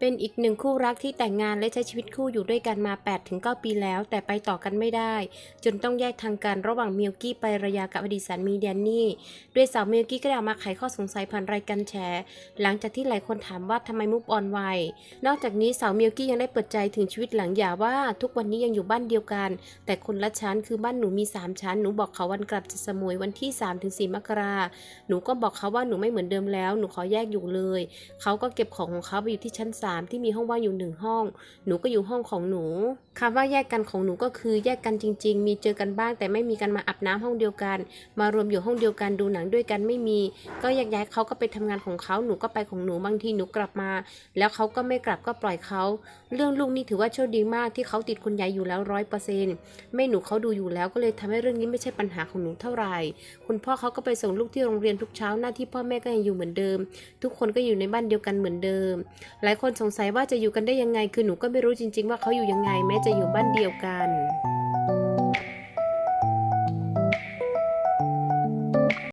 เป็นอีกหนึ่งคู่รักที่แต่งงานและใช้ชีวิตคู่อยู่ด้วยกันมา 8-9 ปีแล้ว แต่ไปต่อกันไม่ได้ จนต้องแยกทางกันระหว่างมิลกี้ไประยากับอดีตสามีแดนนี่ด้วยสาวมิลกี้ก็ได้มาไขข้อสงสัยผ่านรายการแฉหลังจากที่หลายคนถามว่าทำไมมุกออนไวนอกจากนี้สาวมิลกี้ยังได้เปิดใจถึงชีวิตหลังหย่าว่า ทุกวันนี้ยังอยู่บ้านเดียวกัน แต่คนละชั้นคือบ้านหนูมี 3 ชั้นหนูบอกเขาวันกลับจากสมุยวันที่ 3-4 มกราหนูก็บอกเขาว่าหนูไม่เหมือนเดิมแล้ว หนูขอแยกอยู่เลย เขาก็เก็บของของเขาไปอยู่ที่ชั้น3ที่มีห้องว่างอยู่หนึ่งห้อง หนูก็อยู่ห้องของหนูคำว่าแยกกันของหนูก็คือแยกกันจริง ๆ มีเจอกันบ้าง แต่ไม่มีกันมาอาบน้ำห้องเดียวกัน มารวมอยู่ห้องเดียวกันดูหนังด้วยกันไม่มี ก็แยกย้ายเขาก็ไปทำงานของเขาหนูก็ไปของหนูบางทีหนูกลับมา แล้วเขาก็ไม่กลับก็ปล่อยเขาเรื่องลูกนี่ถือว่าโชคดีมากที่เขาติดคุณยายอยู่แล้วร้อยเปอร์เซ็นต์ไม่หนูเขาดูอยู่แล้วก็เลยทำให้เรื่องนี้ไม่ใช่ปัญหาของหนูเท่าไหร่คุณพ่อเขาก็ไปส่งลูกที่โรงเรียนทุกเช้าหน้าที่พ่อแม่ก็ยังอยู่เหมือนเดิม ทุกคนก็อยู่ในบ้านเดียวกันเหมือนเดิม หลายคนสงสัยว่าจะอยู่กันได้ยังไง คือหนูก็ไม่รู้จริง ๆ ว่าเขาอยู่ยังไง แม้จะอยู่บ้านเดียวกัน